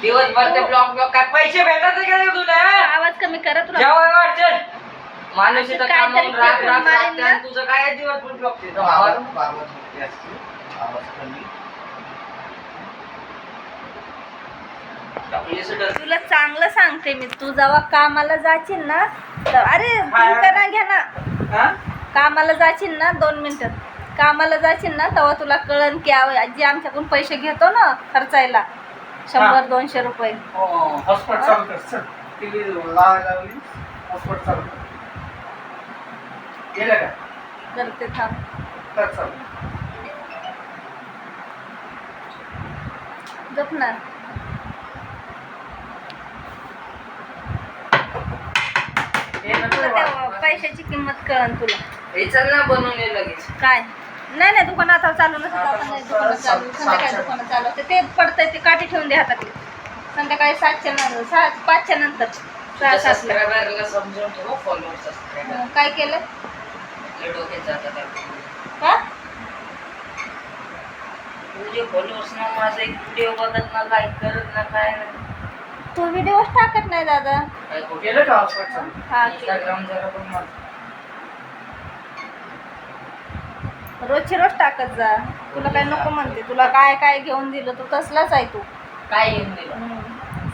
दिवसभर ते block block काय पैसे भेटत का रे तुला? आवाज कमी करत राहा. माणूस इथं काहीतरी राग मारीन ना. आणि तुझं काय दिवसभर ब्लॉक. आवाज. तुला चांगलं सांगते मी. तू जेव्हा कामाला जाशील ना तर अरे करा घ्या ना. हा? कामाला जाशील ना दोन मिनिटं. कामाला जाशील ना तेव्हा तुला कळन की आव- आजी आमच्याकडून पैसे घेतो ना खर्चायला. शंभर दोनशे रुपये. हॉटस्पॉट चालू कर चल टीव्ही लावायला लावली हॉटस्पॉट चालू कर गेलं का? करते थांब. कर चालू. गप ना हे नको तुला. पैशाची किंमत कळन तुला. हे चल ना बनवून ये लगेच. काय? नाही नाही दुकान आता चालू नसतं. आपण नाही दुकानं चालू संध्याकाळी दुकानं चालू असते ते पडतंय ते काठी ठेवून दे हातातली संध्याकाळी सातच्या नंतर सात पाचच्या नंतर. सहा सातला सबस्क्रायबरला समजून ठेव फॉलोअर सबस्क्रायबर काय केलं? डोक्यात जातात आहे. का तुझे फॉलोअर्स ना माझा एक व्हिडिओ बघत ना लाईक करत ना काय तू टाकत नाही दादा. का? हा केलं. इंस्टाग्राम जरा पण मला. रोजची रोज टाकत जा. तुला काय नको म्हणते. तुला काय काय घेऊन दिलं तू तसलाच आहे तू. काय येऊन दिलं.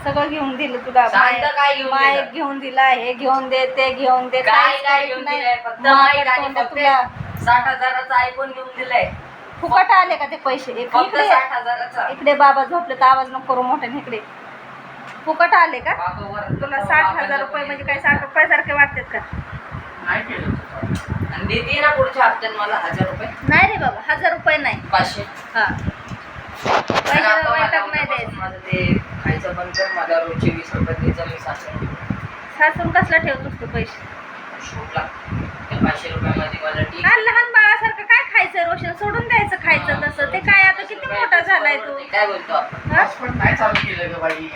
सगळं घेऊन दिलं तुला. तर काय घेऊन माईक दिलं? घेऊन दिला हे घेऊन दे ते घेऊन दे काय काहीच काय करीत घेऊन नाही. दिलंय? फक्त माकड माईक आणि तोंड फक्त तुला. साठ हजाराचा आयफोन घेऊन दिलाय. फुकट आले का ते पैसे? एक फक्त इकडे. साठ हजाराचा. इकडे बाबा झोपले तर आवाज नको करू मोठ्याने इकडे. फुकट आले का? बाबा वर- तुला साठ हजार रुपये म्हणजे काय? साठ रुपये सारखे वाटतात का? नाही केलं. आणि देते ना पुढच्या हप्त्यात मला हजार रुपये? नाही रे बाबा हजार रुपये नाही. पाचशे. हा. पैशाला आता मला वैताग नाही उद्यापासून द्यायचं. माझं ते खायचं बंद कर माझ्या रोजचे वीस रुपये द्यायचं मी सासू सासून कसला ठेवतोस तू पैसे? त्या पाचशे रुपयामध्ये मला हा लहान बाळासारखं काय खायचं रोशन? सोडून द्यायचं खायचं तसं. ते काय आता किती मोठा झालाय तू? काय बोलतो आपण? हा? नाही चालू केलं ग बाई.